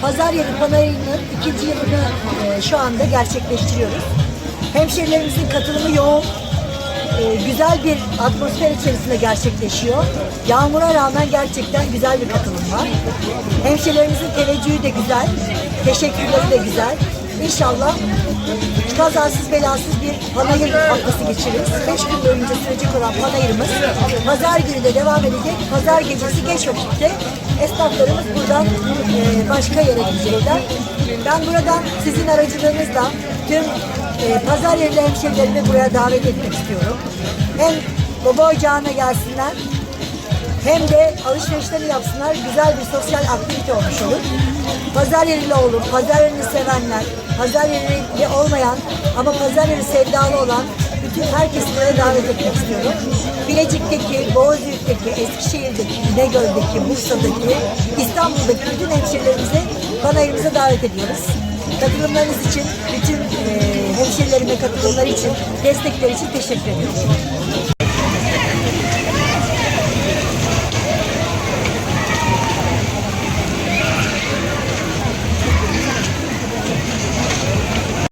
Pazar yeri panayırının ikinci yılını e, şu anda gerçekleştiriyoruz. Hemşehrilerimizin katılımı yoğun. E, güzel bir atmosfer içerisinde gerçekleşiyor. Yağmura rağmen gerçekten güzel bir katılım var. Hemşehrilerimizin teveccühü de güzel. Teşekkürleri de güzel. İnşallah kazasız belasız bir panayır haftası geçiririz. Beş gün boyunca sürecek olan panayırımız pazar günü de devam edecek. Pazar gecesi geç vakitte esnaflarımız buradan e, başka yere gidecekler. Ben buradan sizin aracılığınızla tüm e, pazar yerli hemşehrilerimi buraya davet etmek istiyorum. Hem baba ocağına gelsinler hem de alışverişlerini yapsınlar. Güzel bir sosyal aktivite olmuş olur. Pazar yerinde olur. Pazar yerini sevenler, pazar yerinde olmayan ama pazar yeri sevdalı olan bütün herkesi buraya davet etmek istiyorum. Bilecik'teki, Boğaziçi'deki, Eskişehir'deki, İnegöl'deki, Bursa'daki, İstanbul'daki bütün hemşehrilerimizi panayırımıza davet ediyoruz. Katılımlarınız için, bütün e, hemşehrilerime katılımları için, destekleri için teşekkür ediyorum.